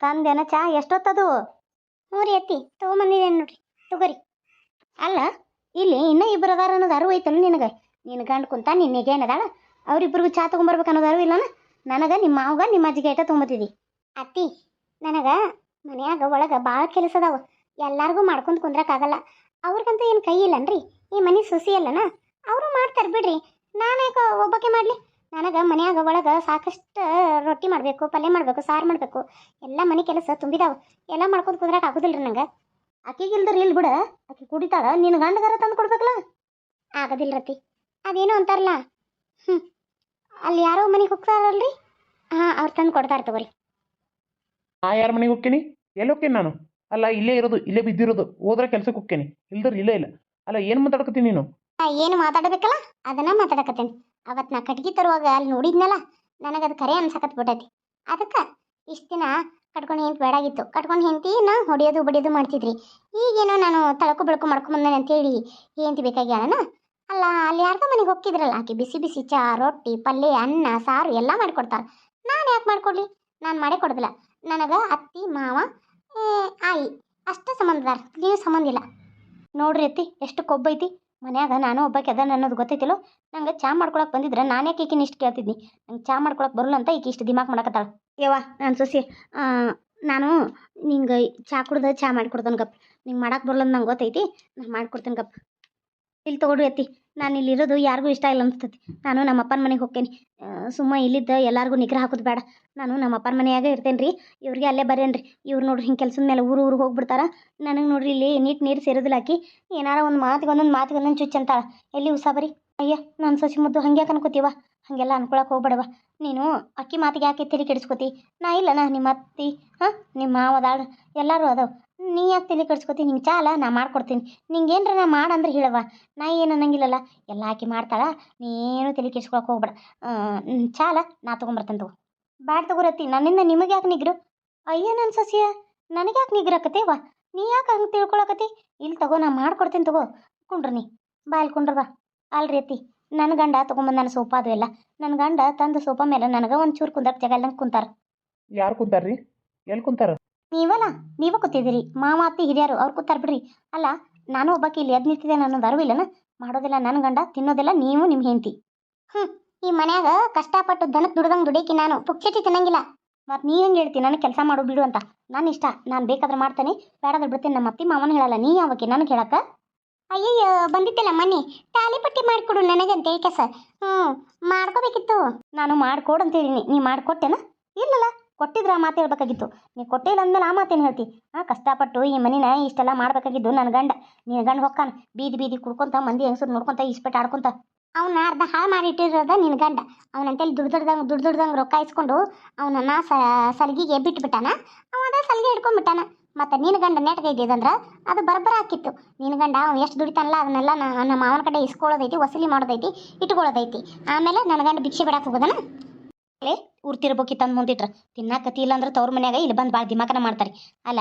ತಂದೇನ ಚಾ ಎಷ್ಟೊತ್ತದು? ಹ್ಞೂ ರೀ ಅತ್ತಿ ತೊಗೊಂಬಂದಿದ್ದೇನೆ ನೋಡ್ರಿ, ತಗೋರಿ. ಅಲ್ಲ, ಇಲ್ಲಿ ಇನ್ನೂ ಇಬ್ಬರು ಅದಾರ ಅನ್ನೋದು ಅರಿವು ಐತಲ್ಲ ನಿನಗೆ? ನಿನ್ನ ಗಂಡು ಕುಂತ ನಿನ್ನಗೆ ಏನದಾಳ ಅವ್ರಿಬ್ರಿಗೂ ಚಾ ತೊಗೊಂಬರ್ಬೇಕು ಅನ್ನೋದು ಅರಿವು ಇಲ್ಲನ? ನನಗೆ ನಿಮ್ಮ ಮಾವಗ ನಿಮ್ಮ ಅಜ್ಜಿಗೆ ಐಟ ತೊಗೊಂಬತ್ತಿದ್ದಿ ಅತ್ತಿ, ನನಗೆ ಮನ್ಯಾಗ ಒಳಗೆ ಭಾಳ ಕೆಲಸ ಅದಾವ. ಎಲ್ಲಾರ್ಗೂ ಮಾಡ್ಕೊಂತ ಕುಂದ್ರಕ್ಕಾಗಲ್ಲ ಅವ್ರಿಗಂತೂ ಏನು ಕೈ ಇಲ್ಲನ್ರಿ? ಈ ಮನೆ ಸುಸಿ ಅಲ್ಲನ? ಅವರು ಮಾಡ್ತಾರೆ ಬಿಡ್ರಿ. ನಾನು ಯಾಕೆ ಒಬ್ಬಕ್ಕೆ ಮಾಡಲಿ? ನನಗೆ ಮನ್ಯಾಗ ಒಳಗೆ ಸಾಕಷ್ಟು ರೊಟ್ಟಿ ಮಾಡಬೇಕು ಪಲ್ಯ ಮಾಡಬೇಕು ಸಾರು ಮಾಡಬೇಕು. ಎಲ್ಲ ಮನೆ ಕೆಲಸ ತುಂಬಿದಾವೆ. ಎಲ್ಲ ಮಾಡ್ಕೊಂಡು ಆಗೋದಿಲ್ಲ ರೀ ನಂಗೆ. ಆಕಿಗಿಲ್ದ್ರ ಇಲ್ಲಿ ಬಿಡ. ಆಕೆ ಕುಡಿತಾಳ ನಿನ್ನ ಗಂಡಗಾರ ತಂದು ಕೊಡ್ಬೇಕಲ್ಲ? ಆಗೋದಿಲ್ಲ ರತಿ ಅದೇನು ಅಂತಾರಲ್ಲ. ಹ್ಞೂ ಅಲ್ಲಿ ಯಾರೋ ಮನೆಗೆ ಹೋಗ್ತಾರಲ್ರಿ? ಹಾಂ ಅವ್ರು ತಂದು ಕೊಡ್ತಾರೆ ತಗೋರಿ. ಆ ಯಾರ ಮನೆಗೆ ಹೋಗ್ತೀನಿ? ಎಲ್ಲಿ ಹೋಗ್ತೀನಿ ನಾನು? ಅಲ್ಲ ಇಲ್ಲೇ ಇರೋದು ಇಲ್ಲೇ ಬಿದ್ದಿರೋದು. ಹೋದ್ರೆ ಕೆಲ್ಸಕ್ಕೆ ಹೋಗ್ತೀನಿ. ಇಲ್ದ್ರೆ ಇಲ್ಲೇ ಇಲ್ಲ. ಅಲ್ಲ ಏನು ಮಾತಾಡ್ಕತ್ತೀನಿ ನೀನು? ಏನು ಮಾತಾಡಬೇಕಲ್ಲ? ಅದನ್ನ ಮಾತಾಡಕತ್ತೇನೆ. ಅವತ್ತು ನಾ ಕಟ್ಗಿ ತರುವಾಗ ಅಲ್ಲಿ ನೋಡಿದ್ನಲ್ಲ ಅದು ಕರೆ ಅನ್ಸಕತ್ ಬಿಟ್ಟೈತಿ. ಅದಕ್ಕೆ ಇಷ್ಟು ದಿನ ಕಟ್ಕೊಂಡು ಹೆಂತ ಬೇಡಾಗಿತ್ತು. ಕಟ್ಕೊಂಡು ಹೆಂತಿ ನಾ ಹೊಡೆಯೋದು ಬಡಿಯೋದು ಮಾಡ್ತಿದ್ರಿ. ಈಗೇನೋ ನಾನು ತಳಕು ಬೆಳಕು ಮಾಡ್ಕೊಂಬಂದೇನೆ ಅಂತೇಳಿ ಹೆಂತಿ ಬೇಕಾಗ್ಯಾಳನ ಅಲ್ಲ ಅಲ್ಲಿ ಯಾರ್ದೋ ಮನೆಗೆ ಹೋಗ್ತಿದ್ರಲ್ಲ ಆಕೆ ಬಿಸಿ ಬಿಸಿ ಚಾ ರೊಟ್ಟಿ ಪಲ್ಯ ಅನ್ನ ಸಾರು ಎಲ್ಲ ಮಾಡಿಕೊಡ್ತಾರೆ ನಾನು ಯಾಕೆ ಮಾಡ್ಕೊಡ್ಲಿ? ನಾನು ಮಾಡೇ ಕೊಡೋದಿಲ್ಲ. ನನಗೆ ಅತ್ತಿ ಮಾವ ಏ, ಆಯಿ ಅಷ್ಟೇ ಸಂಬಂಧದಾರ ನೀವು ಸಂಬಂಧ ಇಲ್ಲ. ನೋಡ್ರಿ ಅತ್ತಿ ಎಷ್ಟು ಕೊಬ್ಬೈತಿ. ಮನ್ಯಾಗ ನಾನು ಒಬ್ಬಾಕೆ ಅದಾನ ಅನ್ನೋದು ಗೊತ್ತೈತಿಲ್ಲೋ? ನಂಗೆ ಚಾ ಮಾಡ್ಕೊಳಕ್ ಬಂದಿದ್ರೆ ನಾನೇ ಈಕಿನ ಇಷ್ಟು ಕೇಳ್ತಿದ್ನಿ? ನಂಗೆ ಚಾ ಮಾಡ್ಕೊಳಕ್ ಬರಲ್ಲ ಅಂತ ಈಕಿ ಇಷ್ಟು ದಿಮಾಕ್ ಮಾಡಕತ್ತಾಳ. ಯವ್ವ, ನಾನು ಸೊಸಿ ನಾನು ನಿಂಗೆ ಚಾ ಕುಡ್ದು ಚಾ ಮಾಡಿಕೊಡ್ತೇನೆ ಗಪ್. ನಿಂಗೆ ಮಾಡಕ್ಕೆ ಬರಲ್ಲ ನಂಗೆ ಗೊತ್ತೈತಿ, ನಾನು ಮಾಡ್ಕೊಡ್ತೇನೆ ಗಪ್. ಇಲ್ಲಿ ತಗೊಳ್ರಿ ಅತ್ತಿ ನಾನು ಇಲ್ಲಿರೋದು ಯಾರಿಗೂ ಇಷ್ಟ ಇಲ್ಲ ಅನ್ಸ್ತೈತಿ. ನಾನು ನಮ್ಮ ಅಪ್ಪನ ಮನೆಗೆ ಹೋಗ್ತೇನೆ. ಸುಮ್ಮ ಇಲ್ಲಿದ್ದ ಎಲ್ಲರಿಗೂ ನಿಗ್ರಹ ಹಾಕೋದು ಬೇಡ. ನಾನು ನಮ್ಮ ಅಪ್ಪನ ಮನೆಯಾಗ ಇರ್ತೇನೆ ರೀ ಇವ್ರಿಗೆ ಅಲ್ಲೇ ಬರೇನ್ರಿ ಇವ್ರು ನೋಡ್ರಿ ಹಿಂಗೆ ಕೆಲಸದ ಮೇಲೆ ಊರು ಊರಿಗೆ ಹೋಗ್ಬಿಡ್ತಾರೆ. ನನಗೆ ನೋಡ್ರಿ ಇಲ್ಲಿ ನೀಟ್ ನೀರು ಸೇರೋದಿಲ್ಲ ಹಾಕಿ ಏನಾರ ಒಂದು ಮಾತಿಗೆ ಒಂದೊಂದು ಮಾತಿಗೆ ಒಂದೊಂದು ಚುಚ್ಚು ಅಂತಾಳೆ. ಎಲ್ಲಿ ಉಸಾಬರಿ ಅಯ್ಯ, ನಾನು ಸಸಿ ಮುದ್ದು ಹಂಗೆ ಅನ್ಕೋತೀವ? ಹಾಗೆಲ್ಲ ಅನ್ಕೊಳಕ್ಕೆ ಹೋಗ್ಬೇಡವ ನೀನು ಅಕ್ಕಿ ಮಾತಿಗೆ ಯಾಕೆ ತಿರುಗಿ ಕೆಡಿಸ್ಕೋತಿ? ನಾ ಇಲ್ಲನ ನಿಮ್ಮ ಅತ್ತಿ ಹಾಂ ನಿಮ್ಮ ಮಾವದಾಳ ಎಲ್ಲರೂ ಅದಾವ. ನೀ ಯಾಕೆ ತಲೆ ಕೆಡಿಸ್ಕೋತಿ? ನಿಂಗೆ ಚಾ ಅಲ್ಲ ನಾ ಮಾಡ್ಕೊಡ್ತೀನಿ. ನಿಂಗೆ ಏನರ ನಾ ಮಾಡಂದ್ರೆ ಹೇಳವ್ವ. ನಾ ಏನು ಅನ್ನಂಗಿಲ್ಲಲ್ಲ. ಎಲ್ಲ ಆಕಿ ಮಾಡ್ತಾಳ ನೀನು ತಲೆ ಕೆಡ್ಸ್ಕೊಳಕ್ಕೆ ಹೋಗ್ಬೇಡ. ಆ, ಹ್ಮ್, ಚಾ ಅಲ್ಲ ನಾ ತೊಗೊಂಬರ್ತೇನೆ ತಗೋ. ಬ್ಯಾಡ್ ತಗೋರತ್ತಿ ನನ್ನಿಂದ ನಿಮಗೆ ಯಾಕೆ ನಿಗ್ರು? ಅಯ್ಯ ನನ್ನ ಸಸಿಯ ನನಗೆ ಯಾಕೆ ನಿಗ್ರಕತ್ತೇವ ನೀ ಯಾಕೆ ಹಂಗೆ ತಿಳ್ಕೊಳಕತ್ತಿ? ಇಲ್ಲಿ ತಗೋ ನಾ ಮಾಡ್ಕೊಡ್ತೀನಿ ತಗೋ. ಕುಂಡ್ರಿ ನೀ ಬಾ ಕುಂಡ್ರ ಬಾ. ಅಲ್ರಿ ಅತ್ತಿ ನನ್ನ ಗಂಡ ತೊಗೊಂಬಂದು ನನ್ನ ಸೋಫಾ ಅದು ಎಲ್ಲ. ನನ್ನ ಗಂಡ ತಂದು ಸೋಫಾ ಮೇಲೆ ನನಗೆ ಒಂದು ಚೂರು ಕುಂದಕ್ಕೆ ಜಾಗ ಕುಂತಾರ. ಯಾರು ಕುಂತಾರ್ರಿ? ಎಲ್ಲಿ ಕುಂತಾರ? ನೀವಲ್ಲ? ನೀವು ಕೂತಿದ್ದೀರಿ. ಮಾವ ಅತ್ತಿ ಹಿರಿಯರು ಅವ್ರು ಕೂತಾರ ಬಿಡ್ರಿ. ಅಲ್ಲ ನಾನು ಒಬ್ಬಾಕಿ ಇಲ್ಲಿ ಎದ್ದು ನಿಂತಿದ್ದೆ ಅನ್ನೋದು ಅರಿವಿಲ್ಲನ ಮಾಡೋದಿಲ್ಲ ನನ್ನ ಗಂಡ ತಿನ್ನೋದಿಲ್ಲ ನೀವು ನಿಮ್ಮ ಹೆಂಡತಿ. ಹ್ಞೂ ಈ ಮನ್ಯಾಗ ಕಷ್ಟಪಟ್ಟು ದನಕ್ಕೆ ದುಡ್ದಂಗೆ ದುಡಿಕಿ ನಾನು ಪುಕ್ಚಟಿ ತಿನ್ನಂಗಿಲ್ಲ. ಮತ್ತು ನೀ ಹೆಂಗೆ ಹೇಳ್ತೀನಿ ನನಗೆ ಕೆಲಸ ಮಾಡು ಬಿಡು ಅಂತ. ನಾನು ಇಷ್ಟ. ನಾನು ಬೇಕಾದ್ರೆ ಮಾಡ್ತೇನೆ. ಬೇಡಾದ್ರೆ ಬಿಡ್ತೀನಿ. ನಮ್ಮ ಅತ್ತಿ ಮಾವನ ಹೇಳಲ್ಲ. ನೀ ಯಾವಕ್ಕೆ? ನನಗೆ ಹೇಳಕ್ಕ? ಅಯ್ಯಯ್ಯ ಬಂದಿದ್ದೆಲ್ಲ ಮನೆ ತಾಲಿ ಪಟ್ಟಿ ಮಾಡಿಕೊಡು ನನಗೆ ಅಂತ ಹೇಳಿ ಸರ್? ಹ್ಞೂ ಮಾಡ್ಕೋಬೇಕಿತ್ತು. ನಾನು ಮಾಡ್ಕೊಡು ಅಂತ ಹೇಳಿನಿ. ನೀ ಮಾಡಿಕೊಟ್ಟೆನ? ಇಲ್ಲಲ್ಲ. ಕೊಟ್ಟಿದ್ರೆ ಆ ಮಾತು ಹೇಳ್ಬೇಕಾಗಿತ್ತು. ನೀ ಕೊಟ್ಟಿಲ್ಲ ಅಂದಮೇಲೆ ಆ ಮಾತೇನು ಹೇಳ್ತಿ? ಹಾಂ ಕಷ್ಟಪಟ್ಟು ಈ ಮನಿನ ಇಷ್ಟೆಲ್ಲ ಮಾಡಬೇಕಾಗಿದ್ದು ನನ್ನ ಗಂಡ. ನಿನ್ನ ಗಂಡ ಹೊಕ್ಕಾನ. ಬೀದಿ ಬೀದಿ ಕುಡ್ಕೊಂತ, ಮಂದಿ ಹೆಂಗಸರು ನೋಡ್ಕೊಂತ ಇಸ್ಪೆಟ್ಟು ಆಡ್ಕೊಂತ. ಅವ್ನ ಅರ್ಧ ಹಾಳು ಮಾಡಿ ಇಟ್ಟಿರೋದ ನಿನ್ನ ಗಂಡ ಅವನಂತೇಳಿ ದುಡ್ಡು ದುಡ್ದಂಗೆ ದುಡ್ಡು ದುಡ್ದಂಗೆ ರೊಕ್ಕ ಇಸ್ಕೊಂಡು ಅವನನ್ನ ಸಲಿಗೆಗೆ ಬಿಟ್ಬಿಟ್ಟಾನ. ಅವನ ಸಲಿಗೆ ಹಿಡ್ಕೊಂಡ್ಬಿಟ್ಟಾನ ಮತ್ತು ನಿನ್ನ ಗಂಡ ನೆಟ್ಗೆ ಇದ್ದಿದಂದ್ರೆ ಅದು ಬರಬರ ಹಾಕಿತ್ತು ನಿನ್ನ ಗಂಡ ಅವ್ನು ಎಷ್ಟು ದುಡಿತಾನಲ್ಲ ಅದನ್ನೆಲ್ಲ ನಮ್ಮ ಮಾವನ ಕಡೆ ಇಸ್ಕೊಳ್ಳೋದೈತಿ, ವಸೂಲಿ ಮಾಡೋದೈತಿ, ಇಟ್ಕೊಳ್ಳೋದೈತಿ. ಆಮೇಲೆ ನನ್ನ ಗಂಡ ಭಿಕ್ಷೆ ಬಿಡಕ್ಕೆ ಹೋಗೋದನ? ಲೇ ಉರ್ತಿರ್ಬೇಕಿ ತಂದು ಮುಂದಿಟ್ರ. ತಿನ್ನಾಕತಿ ಇಲ್ಲ ಅಂದ್ರೆ ತವ್ರ ಮನ್ಯಾಗ ಇಲ್ಲಿ ಬಂದು ಭಾಳ ದಿಮಾಕನ ಮಾಡ್ತಾರೆ. ಅಲ್ಲ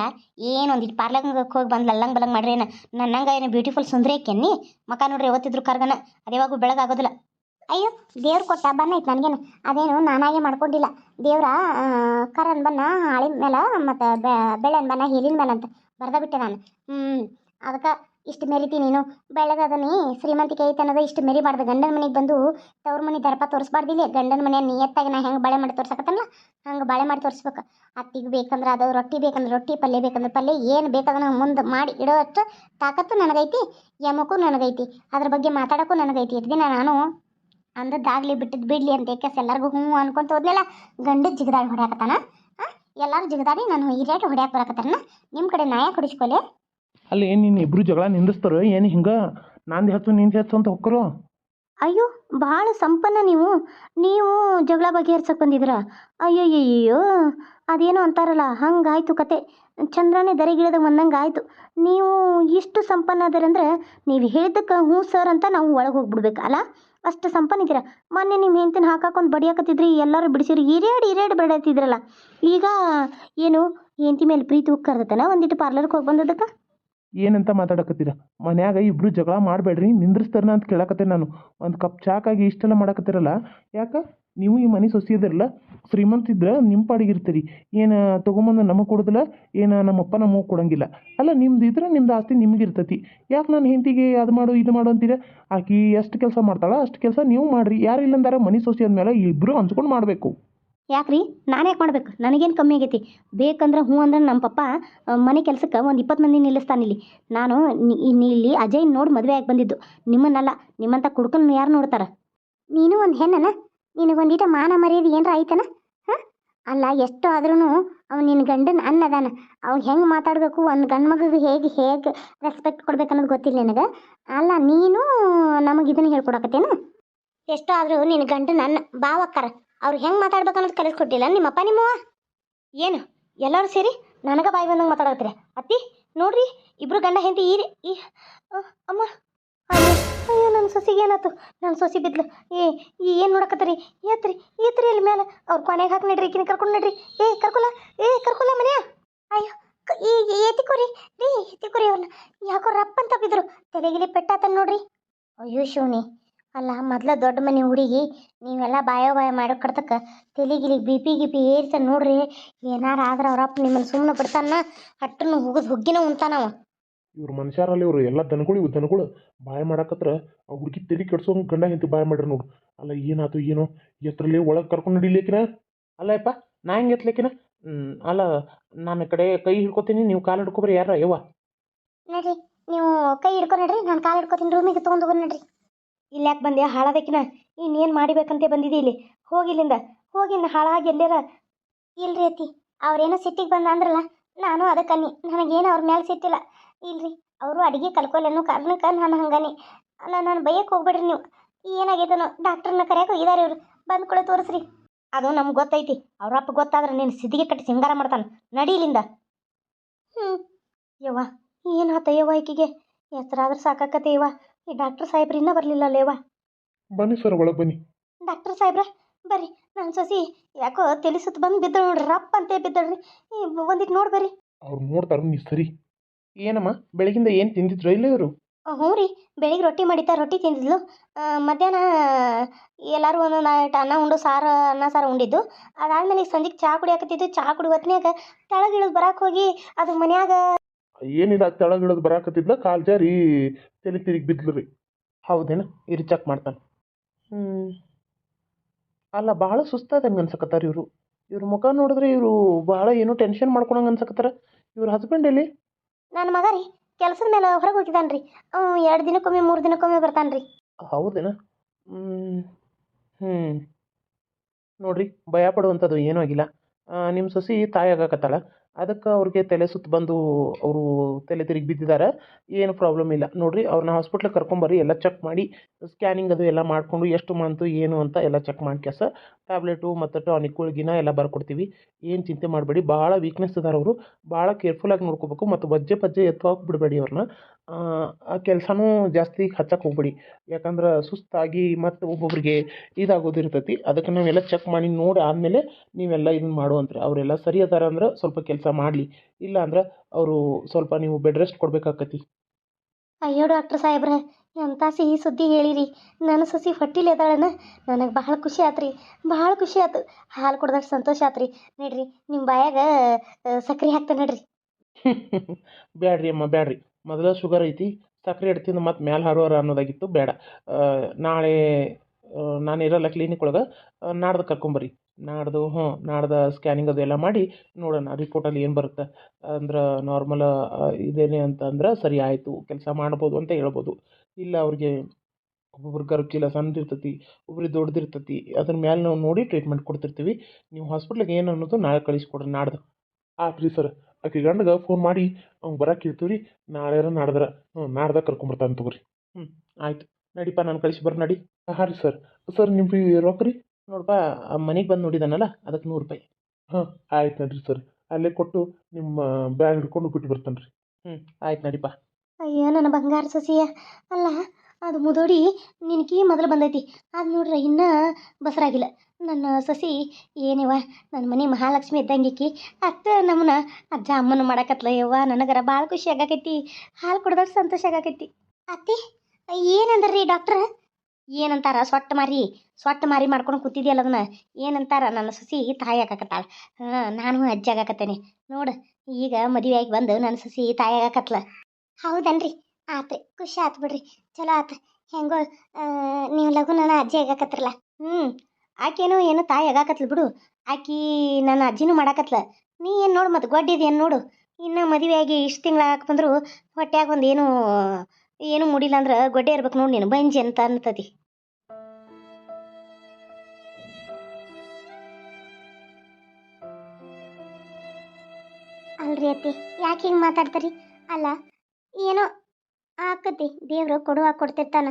ಏನು ಒಂದಿಟ್ಟು ಪಾರ್ಲಂಗೆ ಹೋಗಿ ಬಂದು ಲಲ್ಲಂಗ್ ಬಲ್ಲಂಗ್ ಮಾಡ್ರೇನ ನನ್ನಂಗ ಏನು ಬ್ಯೂಟಿಫುಲ್ ಸುಂದರಿ ಆಕೆನ್ನಿ ಮಕ ನೋಡ್ರಿ ಯಾವತ್ತಿದ್ರು ಕರ್ಗನ ಅದೇವಾಗೂ ಬೆಳಗಾಗೋದಿಲ್ಲ ಅಯ್ಯೋ, ದೇವ್ರು ಕೊಟ್ಟ ಬನ್ನೈತೆ ನನಗೇನು. ಅದೇನು ನಾನಾಗೆ ಮಾಡ್ಕೊಂಡಿಲ್ಲ. ದೇವ್ರ ಕರನ್ ಬನ್ನ ಹಾಳಿನ ಮೇಲೆ ಮತ್ತು ಬೆಳೆನ ಬನ್ನ ಹೀಲಿನ್ ಮೇಲೆ ಅಂತ ಬರ್ದ ಬಿಟ್ಟೆ ನಾನು. ಹ್ಞೂ ಅದಕ್ಕೆ ಇಷ್ಟು ಮೆರಿತಿ ನೀನು. ಬೆಳಗಾದನಿ ಶ್ರೀಮಂತಿಕೆ ಐತೆ ಅನ್ನೋದು ಇಷ್ಟು ಮೆರಿಬಾರ್ದು ಗಂಡನ ಮನೆಗೆ ಬಂದು ತವ್ರ ಮನೆ ದರ್ಪ ತೋರಿಸ್ಬಾರ್ದಿಲ್ಲ ಗಂಡನ ಮನೆ ನಿಯತ್ತಾಗಿ ನಾ ಹೆಂಗೆ ಬಾಳೆ ಮಾಡಿ ತೋರ್ಸಕತ್ತಲ್ಲ ಹಂಗೆ ಬಾಳೆ ಮಾಡಿ ತೋರಿಸ್ಬೇಕು. ಅತ್ತಿಗೆ ಬೇಕಂದ್ರೆ ಅದು ರೊಟ್ಟಿ ಬೇಕಂದ್ರೆ ರೊಟ್ಟಿ, ಪಲ್ಯ ಬೇಕಂದ್ರೆ ಪಲ್ಯ, ಏನು ಬೇಕದನ್ನ ಮುಂದೆ ಮಾಡಿ ಇಡೋ ಅಷ್ಟು ತಾಕತ್ತು ನನಗೈತಿ, ಯಮಕ್ಕೂ ನನಗೈತಿ. ಅದ್ರ ಬಗ್ಗೆ ಮಾತಾಡೋಕ್ಕೂ ನನಗೈತಿ. ದಿನ ನಾನು ಅಂದದ್ದಾಗಲಿ ಬಿಟ್ಟಿದ್ದು ಬಿಡಲಿ ಅಂತ ಏಕೆಸ್ ಎಲ್ಲರಿಗೂ ಹ್ಞೂ ಅನ್ಕೊಂತ ಹೋದ್ನಲ್ಲ. ಗಂಡ ಜಿಗದಾಡಿ ಹೊಡ್ಯಾಕತ್ತಾನ? ಎಲ್ಲರೂ ಜಿಗದಾಡಿ ನಾನು ಹಿರಿಯಾಗಿ ಹೊಡ್ಯಾಕ ಬರಕತ್ತಾರನ? ನಿಮ್ಮ ಕಡೆ ನಾಯ ಕುಡಿಸ್ಕೊಲೆ? ಅಲ್ಲಿ ನೀನು ಇಬ್ರು ಜಗಳ ನಿಂದಿಸ್ತಾರೋ? ಏನು ಹಿಂಗ ನಂದು ಹೆಚ್ಚು ನಿಂದು ಹೆಚ್ಚು ಅಂತ ಹೊಕ್ಕರು? ಅಯ್ಯೋ ಭಾಳ ಸಂಪನ್ನ ನೀವು. ನೀವು ಜಗಳ ಬಗೆಹರ್ಸಕ್ಕೆ ಅಯ್ಯೋ ಅಯ್ಯಯ್ಯಯ್ಯೋ ಅದೇನೋ ಅಂತಾರಲ್ಲ, ಹಂಗಾಯ್ತು ಕತೆ. ಚಂದ್ರನೇ ದರೆಗಿಳಿದಾಗ ಬಂದಂಗೆ ಆಯಿತು. ನೀವು ಇಷ್ಟು ಸಂಪನ್ನ ಅದರಂದ್ರೆ ನೀವು ಹೇಳಿದ್ದಕ್ಕೆ ಹ್ಞೂ ಸರ್ ಅಂತ ನಾವು ಒಳಗೆ ಹೋಗ್ಬಿಡ್ಬೇಕು, ಅಲ್ಲ? ಅಷ್ಟು ಸಂಪನ್ನ ಇದ್ದೀರ. ಮೊನ್ನೆ ನಿಮ್ಮ ಹೆಂತಿನ ಹಾಕಾಕೊಂಡು ಬಡಿಯಾಕತ್ತಿದ್ರಿ, ಎಲ್ಲರೂ ಬಿಡಿಸಿರಿ ಇರೇಡ್ ಇರೇಡ್ ಬಡತಿದ್ರಲ್ಲ ಈಗ ಏನು ಹೆಂಡತಿ ಮೇಲೆ ಪ್ರೀತಿ ಉಕ್ಕರ್ದತನ? ಒಂದಿಟ್ಟು ಪಾರ್ಲರ್ಗೆ ಹೋಗಿ ಬಂದದಕ್ಕೆ? ಏನಂತ ಮಾತಾಡಕತ್ತೀರ? ಮನ್ಯಾಗ ಇಬ್ರು ಜಗಳ ಮಾಡಬೇಡ್ರಿ, ನಿಂದ್ರಿಸ್ತಾರನ ಅಂತ ಕೇಳಕತ್ತೆ ನಾನು. ಒಂದು ಕಪ್ ಚಾಕಾಗಿ ಇಷ್ಟೆಲ್ಲ ಮಾಡಕತ್ತಿರಲ್ಲ? ಯಾಕೆ? ನೀವು ಈ ಮನೆ ಸೊಸಿ ಅದಿರಲ್ಲ ಶ್ರೀಮಂತ ಇದ್ರೆ ನಿಮ್ಮ ಪಾಡಿಗೆ ಇರ್ತೀರಿ. ಏನು ತೊಗೊಂಬಂದು ನಮಗೆ ಕೊಡೋದಿಲ್ಲ, ಏನು ನಮ್ಮಪ್ಪ ನಮಗೆ ಕೊಡೋಂಗಿಲ್ಲ. ಅಲ್ಲ, ನಿಮ್ದು ಇದ್ರೆ ನಿಮ್ದು ಆಸ್ತಿ ನಿಮ್ಗೆ ಇರ್ತೈತಿ. ಯಾಕೆ ನಾನು ಹೆಂಡತಿಗೆ ಅದು ಮಾಡು, ಇದು ಮಾಡು ಅಂತೀರ? ಆಕಿ ಎಷ್ಟು ಕೆಲಸ ಮಾಡ್ತಾಳ ಅಷ್ಟು ಕೆಲಸ ನೀವು ಮಾಡಿರಿ. ಯಾರು ಇಲ್ಲಂದಾರ ಮನೆ ಸೊಸಿ ಅಂದಮೇಲೆ ಇಬ್ಬರು ಹಂಚ್ಕೊಂಡು ಮಾಡಬೇಕು. ಯಾಕ್ರಿ? ನಾನು ಯಾಕೆ ಮಾಡ್ಬೇಕು? ನನಗೇನು ಕಮ್ಮಿ ಆಗೈತಿ? ಬೇಕಂದ್ರೆ ಹ್ಞೂ ಅಂದ್ರೆ ನಮ್ಮ ಪಪ್ಪ ಮನೆ ಕೆಲಸಕ್ಕೆ ಒಂದು ಇಪ್ಪತ್ತು ಮಂದಿ ನಿಲ್ಲಿಸ್ತಾನೆ ಇಲ್ಲಿ. ನಾನು ಇಲ್ಲಿ ಅಜಯ್ ನೋಡಿ ಮದುವೆ ಆಗಿ ಬಂದಿದ್ದು. ನಿಮ್ಮನ್ನಲ್ಲ ನಿಮ್ಮಂಥ ಕುಡ್ಕನ್ ಯಾರು ನೋಡ್ತಾರೆ? ನೀನು ಒಂದು ಹೆಣ್ಣನ? ನಿನಗೊಂದೀಟ ಮಾನ ಮರ್ಯಾದೆ ಏನರ ಐತನ? ಹಾಂ? ಅಲ್ಲ, ಎಷ್ಟು ಆದ್ರೂ ಅವ್ನು ನಿನ್ನ ಗಂಡನ ಅನ್ನದಾನ ಅವ್ನು ಹೆಂಗೆ ಮಾತಾಡಬೇಕು, ಒಂದು ಗಂಡು ಮಗುಗೆ ಹೇಗೆ ಹೇಗೆ ರೆಸ್ಪೆಕ್ಟ್ ಕೊಡ್ಬೇಕು ಅನ್ನೋದು ಗೊತ್ತಿಲ್ಲ ನಿನಗೆ. ಅಲ್ಲ, ನೀನು ನಮಗೆ ಇದನ್ನು ಹೇಳ್ಕೊಡಕತ್ತೇನು? ಎಷ್ಟೋ ಆದರೂ ನಿನ್ನ ಗಂಡನ ಅನ್ನ ಬಾವಕ್ಕಾರ ಅವ್ರು ಹೆಂಗೆ ಮಾತಾಡ್ಬೇಕು ಅನ್ನೋದು ಕಲಿಸ್ಕೊಟ್ಟಿಲ್ಲ ನಿಮ್ಮಪ್ಪ, ನಿಮ್ಮವ್ವ? ಏನು? ಎಲ್ಲರೂ ಸೇರಿ ನನಗೆ ಬಾಯಿ ಬಂದಂಗೆ ಮಾತಾಡತ್ತೀರಿ ಅತ್ತಿ, ನೋಡ್ರಿ, ಇಬ್ರು ಗಂಡ ಹೆಂಡತಿ ಈ ಈ ಅಮ್ಮ. ಅಯ್ಯೋ ನನ್ನ ಸೊಸಿಗೆ ಏನಾಯ್ತು? ನನ್ನ ಸೊಸಿ ಬಿದ್ಲು. ಏ ಏನು ನೋಡಕತ್ತರಿ? ಏತ್ರಿ ಏತ್ರಿ ಅಲ್ಲಿ ಮೇಲೆ ಅವ್ರ ಕೊನೆಗೆ ಹಾಕಿ ನಡ್ರಿ, ಈಕಿನ ಕರ್ಕೊಂಡು ನಡ್ರಿ. ಏ, ಕರ್ಕೊಲ್ಲ ಏ, ಕರ್ಕೊಲ್ಲ ಮನೆಯ. ಅಯ್ಯೋ ಈ ಏತಿಕೋರಿ ರೀ ಏತಿಕೋರಿ ಅವ್ರನ್ನ ಯಾಕೋ ರಪ್ಪ ಅಂತ ಬಿದ್ರು. ತಲೆಗಿಲಿ ಪೆಟ್ಟಾತನ್ ನೋಡ್ರಿ. ಅಯ್ಯೋ, ಶಿವನಿ. ಅಲ್ಲ ಮೊದ್ಲ ದೊಡ್ಡ ಮನೆ ಹುಡುಗಿ ನೀವೆಲ್ಲ ಬಾಯೋ ಬಾಯ ಮಾಡೋ ಕಡ್ತಕ್ಕ ತಲೆಗಿಲಿ ಬಿ ಪಿ ಗಿಪಿ ಏರ್ಸ ನೋಡ್ರಿ ಏನಾರ ಆದ್ರೆ ಅವರಪ್ಪ ನಿಮ್ಮನ್ನು ಸುಮ್ಮನೆ ಬಿಡ್ತಾನ ಹಟ್ಟನ್ನು ಹುಗಿದ್ ಹುಗ್ಗಿನ ಉಣ್ತಾನವ ಇವ್ರು ಮನುಷ್ಯರಲ್ಲಿ ಇವರು ಎಲ್ಲ ದನಗಳು ಇವು ದನಗಳು ಬಾಯ ಮಾಡಕತ್ರ ಆ ಹುಡುಗಿ ತಲೆ ಕೆಡ್ಸೋ ಗಂಡ ಹೆಂಡತಿ ಬಾಯ ಮಾಡ್ರಿ ನೋಡು. ಅಲ್ಲ ಏನಾಯ್ತು ಏನೋ ಎತ್ತರಲ್ಲಿ ಒಳಗೆ ಕರ್ಕೊಂಡು ನಡಿಲೇಕಿನ ಅಲ್ಲಪ್ಪ ನಾ ಹೆಂಗೆ ಎತ್ತಲಿಕ್ಕಿನ ಅಲ್ಲ ನಾನು ಕಡೆ ಕೈ ಹಿಡ್ಕೊತೀನಿ ನೀವು ಕಾಲು ಹಿಡ್ಕೊಬ್ರಿ ಯಾರ ಯವ್ವ. ನಡ್ರಿ ನೀವು ಕೈ ಹಿಡ್ಕೊ ನಡ್ರಿ ನಾನು ಕಾಲು ಹಿಡ್ಕೊತೀನಿ ರೂಮಿಗೆ ತೊಗೊಂಡು ಹೋಗಿ ನಡ್ರಿ. ಇಲ್ಲಿ ಯಾಕೆ ಬಂದೆ? ಹಾಳಾದಕ್ಕಿನ ಇನ್ನೇನು ಮಾಡಿಬೇಕಂತೆ ಬಂದಿದ್ದೆ ಇಲ್ಲಿ? ಹೋಗಿ ಇಲ್ಲಿಂದ. ಹೋಗಿ ಇನ್ನು ಹಾಳಾಗಿ ಎಲ್ಲಾರ? ಇಲ್ರಿ ಅತ್ತಿ. ಅವ್ರೇನೋ ಸಿಟ್ಟಿಗೆ ಬಂದ ಅಂದ್ರಲ್ಲ, ನಾನು ಅದಕ್ಕೆ ಅನ್ನಿ. ನನಗೇನು ಅವ್ರ ಮೇಲೆ ಸಿಟ್ಟಿಲ್ಲ. ಇಲ್ರಿ, ಅವರು ಅಡುಗೆ ಕಲ್ಕೊಲ್ಲ ಅನ್ನೋ ಕಾರಣಕ್ಕೆ ನಾನು ಹಂಗನಿ ಅಲ್ಲ ನಾನು ಬೈಯಕ್ಕೆ ಹೋಗ್ಬಿಡ್ರಿ ನೀವು. ಏನಾಗೈತನೋ? ಡಾಕ್ಟ್ರನ್ನ ಕರೆಯಕ್ಕೆ ಹೋಗಿದ್ದಾರೆ ಇವರು. ಬಂದು ಕೂಡ ತೋರಿಸ್ರಿ. ಅದು ನಮ್ಗೆ ಗೊತ್ತೈತಿ. ಅವ್ರಪ್ಪ ಗೊತ್ತಾದ್ರೆ ನೀನು ಸಿದ್ಧಿಗೆ ಕಟ್ಟಿ ಸಿಂಗಾರ ಮಾಡ್ತಾನೆ. ನಡೀಲಿಂದ ಹ್ಞೂ ಯವ್ವ ಆತ ಯವ್ವ ಈಕಿಗೆ? ಹೆಸರಾದ್ರೆ ಸಾಕಾಕತ್ತೆ ಯವ್ವ ಈ ಡಾಕ್ಟರ್ ಸಾಹೇಬ್ರು ಇನ್ನೂ ಬರಲಿಲ್ಲ ಲೇವಾ ಬನ್ನಿ ಸರ್ ಒಳಗೆ ಬನ್ನಿ. ಡಾಕ್ಟರ್ ಸಾಹೇಬ್ರ ಬರ್ರಿ. ನನ್ನ ಸೊಸಿ ಯಾಕೋ ತಲೆ ಸುತ್ತ ಬಂದು ಬಿದ್ದ ನೋಡ್ರಿ ರಪ್ಪ ಅಂತ ಬಿದ್ದಳ್ರಿ. ಒಂದಿಟ್ಟು ನೋಡಿ ಬರ್ರಿ. ಅವ್ರು ನೋಡ್ತಾರ ನೀ ಸರಿ. ಏನಮ್ಮ ಬೆಳಗಿಂದ ಏನು ತಿಂದಿದ್ರು ಇಲ್ಲ ಇವರು? ಹ್ಞೂ ರೀ. ಬೆಳಿಗ್ಗೆ ರೊಟ್ಟಿ ಮಾಡಿತ ರೊಟ್ಟಿ ತಿಂದಿದ್ಲು. ಮಧ್ಯಾಹ್ನ ಎಲ್ಲರೂ ಒಂದೊಂದು ಆಟ ಅನ್ನ ಉಂಡು ಸಾರು ಅನ್ನ ಸಾರು ಉಂಡಿದ್ದು. ಅದಾದ್ಮೇಲೆ ಈಗ ಸಂಜೆಗೆ ಚಹಾ ಕುಡಿಯಾಕತ್ತಿದ್ದು ಚಹಾ ಕುಡಿ ಹೊತ್ನ್ಯಾಗ ತೆಳಗಿಳಿದು ಬರಕ್ಕೆ ಹೋಗಿ ಅದು ಮನ್ಯಾಗ ಏನಿಲ್ಲ ತೆಳಗಿಳದು ಬರಾಕತ್ತಿದ್ಲ? ಕಾಲ್ ಜಾರಿ ತಲೆ ತಿರುಗಿ ಬಿದ್ಲು ರೀ. ಹೌದೇನ? ಇರಿ ಚೆಕ್ ಮಾಡ್ತಾನೆ. ಹ್ಞೂ ಅಲ್ಲ ಭಾಳ ಸುಸ್ತಾದಂಗೆ ಅನ್ಸಕತ್ತಾರ ಇವರು. ಇವ್ರ ಮುಖ ನೋಡಿದ್ರೆ ಇವರು ಭಾಳ ಏನೋ ಟೆನ್ಷನ್ ಮಾಡ್ಕೊಳಂಗೆ ಅನ್ಸಕತ್ತಾರ. ಇವ್ರ ಹಸ್ಬೆಂಡ್ ಎಲ್ಲಿ? ನನ್ನ ಮಗ ರೀ. ಕೆಲಸದ ಮೇಲೆ ಹೊರಗೆ ಹೋಗಿದ್ದಾನೆ ರೀ. ಎರಡು ದಿನಕ್ಕೊಮ್ಮೆ ಮೂರು ದಿನಕ್ಕೊಮ್ಮೆ ಬರ್ತಾನೆ ರೀ. ಹೌದೇನ? ಹ್ಞೂ ಹ್ಞೂ ನೋಡ್ರಿ ಭಯ ಪಡುವಂಥದ್ದು ಏನೂ ಆಗಿಲ್ಲ. ನಿಮ್ಮ ಸೊಸಿ ತಾಯಿ ಆಗಾಕತ್ತಾಳ. ಅದಕ್ಕೆ ಅವ್ರಿಗೆ ತಲೆ ಸುತ್ತ ಬಂದು ಅವರು ತಲೆ ತಿರುಗಿ ಬಿದ್ದಿದ್ದಾರೆ ಏನು ಪ್ರಾಬ್ಲಮ್ ಇಲ್ಲ. ನೋಡಿರಿ ಅವ್ರನ್ನ ಹಾಸ್ಪಿಟ್ಲಿಗೆ ಕರ್ಕೊಂಬರ್ರಿ ಎಲ್ಲ ಚೆಕ್ ಮಾಡಿ ಸ್ಕ್ಯಾನಿಂಗ್ ಅದು ಎಲ್ಲ ಮಾಡಿಕೊಂಡು, ಎಷ್ಟು ಮಂತು ಏನು ಅಂತ ಎಲ್ಲ ಚೆಕ್ ಮಾಡಿ ಕೆಲಸ. ಟ್ಯಾಬ್ಲೆಟು ಮತ್ತು ಟಾನಿಕ್ ಗುಳಿಗಿನ ಎಲ್ಲ ಬರ್ಕೊಡ್ತೀವಿ. ಏನು ಚಿಂತೆ ಮಾಡಬೇಡಿ ಭಾಳ ವೀಕ್ನೆಸ್ ಇದಾರೆ ಅವರು. ಭಾಳ ಕೇರ್ಫುಲ್ಲಾಗಿ ನೋಡ್ಕೋಬೇಕು ಮತ್ತು ಬಜ್ಜೆ ಪಜ್ಜೆ ಎತ್ತು ಬಿಡಬೇಡಿ ಅವ್ರನ್ನ ಆ ಕೆಲಸನೂ ಜಾಸ್ತಿ ಹಚ್ಚಕ್ಕೆ ಹೋಗ್ಬೇಡಿ. ಯಾಕಂದ್ರೆ ಸುಸ್ತಾಗಿ ಮತ್ತು ಒಬ್ಬೊಬ್ಬರಿಗೆ ಇದಾಗೋದಿರ್ತೈತಿ ಅದಕ್ಕೆ ನಾವೆಲ್ಲ ಚೆಕ್ ಮಾಡಿ ನೋಡಿ ಆದಮೇಲೆ ನೀವೆಲ್ಲ ಇದನ್ನ ಮಾಡುವಂತ್ರಿ. ಅವರೆಲ್ಲ ಸರಿ ಅದಾರ ಅಂದ್ರೆ ಸ್ವಲ್ಪ ಕೆಲಸ ಮಾಡಲಿ. ಇಲ್ಲ ಅಂದ್ರೆ ಅವರು ಸ್ವಲ್ಪ ನೀವು ಬೆಡ್ ರೆಸ್ಟ್ ಕೊಡಬೇಕಾಕತಿ. ಅಯ್ಯೋ ಡಾಕ್ಟರ್ ಸಾಹೇಬ್ರ ಎಂಥ ಸಿಹಿ ಸುದ್ದಿ ಹೇಳಿರಿ? ನನ್ನ ಸೊಸಿ ಹೊಟ್ಟಿಲಿ ಅದಾಳನ ನನಗೆ ಭಾಳ ಖುಷಿ ಆತ್ರಿ ಭಾಳ ಖುಷಿ ಆತು. ಹಾಲು ಕೊಡ್ದಷ್ಟು ಸಂತೋಷ ಆತ್ರಿ. ನಡ್ರಿ ನಿಮ್ಮ ಬಾಯಾಗ ಸಕ್ರೆ ಹಾಕ್ತೇನೆ ನಡ್ರಿ. ಬ್ಯಾಡ್ರಿ ಅಮ್ಮ, ಬ್ಯಾಡ್ರಿ. ಮೊದಲ ಶುಗರ್ ಐತಿ ಸಕ್ಕರೆ ಹಿಡ್ತಿಂದ ಮತ್ತೆ ಮ್ಯಾಲೆ ಹಾರೋರ ಅನ್ನೋದಾಗಿತ್ತು, ಬೇಡ. ನಾಳೆ ನಾನು ಇರಲ್ಲ ಕ್ಲಿನಿಕ್ ಒಳಗೆ ನಾಡ್ದು ಕರ್ಕೊಂಬರ್ರಿ. ನಾಡ್ದು, ಹ್ಞೂ, ನಾಡ್ದ ಸ್ಕ್ಯಾನಿಂಗ್ ಅದು ಎಲ್ಲ ಮಾಡಿ ನೋಡೋಣ ರಿಪೋರ್ಟಲ್ಲಿ ಏನು ಬರುತ್ತೆ. ಅಂದ್ರೆ ನಾರ್ಮಲ್ ಇದೇನೆ ಅಂತಂದ್ರೆ ಸರಿ ಆಯಿತು, ಕೆಲಸ ಮಾಡ್ಬೋದು ಅಂತ ಹೇಳ್ಬೋದು. ಇಲ್ಲ ಅವ್ರಿಗೆ ಒಬ್ಬೊಬ್ರು ಗರ್ಕಿಲ್ಲ ಸಣ್ಣದಿರ್ತತಿ ಒಬ್ರಿಗೆ ದೊಡ್ಡದಿರ್ತತಿ ಅದ್ರ ಮೇಲೆ ನಾವು ನೋಡಿ ಟ್ರೀಟ್ಮೆಂಟ್ ಕೊಡ್ತಿರ್ತೀವಿ. ನೀವು ಹಾಸ್ಪಿಟ್ಲಿಗೆ ಏನು ಅನ್ನೋದು ನಾಳೆ ಕಳಿಸ್ಕೊಡ್ರಿ ನಾಡ್ದು. ಆತ್ರಿ ಸರ್ ಆಕೆ ಗಂಡಗೆ ಫೋನ್ ಮಾಡಿ ಅವ್ನು ಬರಕ್ಕೆ ಹೇಳ್ತೀವಿ ರೀ ನಾಳೆ ನಾಡ್ದ್ರ ಹ್ಞೂ ನಾಡ್ದಾಗ ಕರ್ಕೊಂಬರ್ತಾನೆ ತಗೋರಿ. ಆಯ್ತು. ನಡಿಪ್ಪ ನಾನು ಕಳಿಸಿ ಬರ್ರಿ ನಡಿ. ಹಾಂ ರೀ ಸರ್ ಸರ್ ನಿಮ್ಮ ರೊಕ್ಕ ರೀ ನೋಡಪ್ಪ ಮನೆಗೆ ಬಂದು ನೋಡಿದಾನಲ್ಲ ಅದಕ್ಕೆ ನೂರು ರೂಪಾಯಿ. ಹಾಂ ಆಯ್ತು ನಡ್ರಿ ಸರ್ ಅಲ್ಲೇ ಕೊಟ್ಟು ನಿಮ್ಮ ಬ್ಯಾಗ್ ಹಿಡ್ಕೊಂಡು ಬಿಟ್ಟು ಬರ್ತಾನೆ ರೀ ಹ್ಞೂ ಆಯ್ತು ನಡಿಪ್ಪ ಅಯ್ಯೋ, ನನ್ನ ಬಂಗಾರ ಸೊಸಿಯ. ಅಲ್ಲ, ಅದು ಮುದೋಡಿ ನಿನಕಿ ಮೊದಲು ಬಂದೈತಿ. ಅದು ನೋಡ್ರಿ, ಇನ್ನೂ ಬಸರಾಗಿಲ್ಲ. ನನ್ನ ಸೊಸಿ ಏನಿವ ನನ್ನ ಮನೆ ಮಹಾಲಕ್ಷ್ಮಿ ಇದ್ದಂಗಿಕ್ಕಿ ಅತ್ತ ನಮ್ಮನ್ನ ಅಜ್ಜ ಅಮ್ಮನ ಮಾಡಕತ್ಲ. ಯವ್ವ, ನನಗರ ಭಾಳ ಖುಷಿ ಆಗಾಕೈತಿ. ಹಾಲು ಕುಡ್ದಷ್ಟು ಸಂತೋಷ ಆಗಾಕೈತಿ. ಅತ್ತಿ ರೀ ಡಾಕ್ಟ್ರ? ಏನಂತಾರ? ಸೊಟ್ಟ ಮಾರಿ ಸೊಟ್ಟ ಮಾರಿ ಮಾಡ್ಕೊಂಡು ಕೂತಿದ್ಯಲ್ಲ ಅದನ್ನ. ಏನಂತಾರ? ನನ್ನ ಸಸಿ ತಾಯಿ ಆಗಾಕತ್ತಾಳ. ಹಾಂ, ನಾನು ಅಜ್ಜಿ ಆಗಾಕತ್ತೇನೆ. ನೋಡು, ಈಗ ಮದುವೆಯಾಗಿ ಬಂದು ನನ್ನ ಸಸಿ ತಾಯಿ ಆಗಾಕತ್ಲ. ಹೌದನ್ರಿ. ಆತ್ರಿ. ಖುಷಿ ಆತು ಬಿಡ್ರಿ. ಚಲೋ ಆತು. ಹೆಂಗೋ ನೀವು ಲಘುನ ಅಜ್ಜಿ ಆಗಾಕತ್ರಲ್ಲ ಹ್ಞೂ ಆಕೇನೋ ಏನು ತಾಯಿ ಆಗಾಕತ್ಲ ಬಿಡು. ಆಕಿ ನನ್ನ ಅಜ್ಜಿನೂ ಮಾಡಾಕತ್ಲ. ನೀ ಏನು ನೋಡು ಮತ್ತು ಗೊಡ್ಡಿದೇನು ನೋಡು? ಇನ್ನು ಮದುವೆಯಾಗಿ ಇಷ್ಟು ತಿಂಗಳು ಬಂದ್ರು ಹೊಟ್ಯಾಗ ಒಂದು ಏನು ಏನು ಮುಡಿಲ್ಲ ಅಂದ್ರೆ ಗೊಡ್ಡೆ ಇರ್ಬೇಕು ನೋಡು ನೀನು. ಬಂಜಿ ಅಂತ ಅಂತತಿ ಅಲ್ರಿ ಅತ್ತಿ. ಯಾಕೆ ಹಿಂಗೆ ಮಾತಾಡ್ತೀರಿ? ಅಲ್ಲ ಏನೋ ಆಕತಿ, ದೇವರು ಕೊಡುವ ಕೊಡ್ತಿರ್ತಾನ.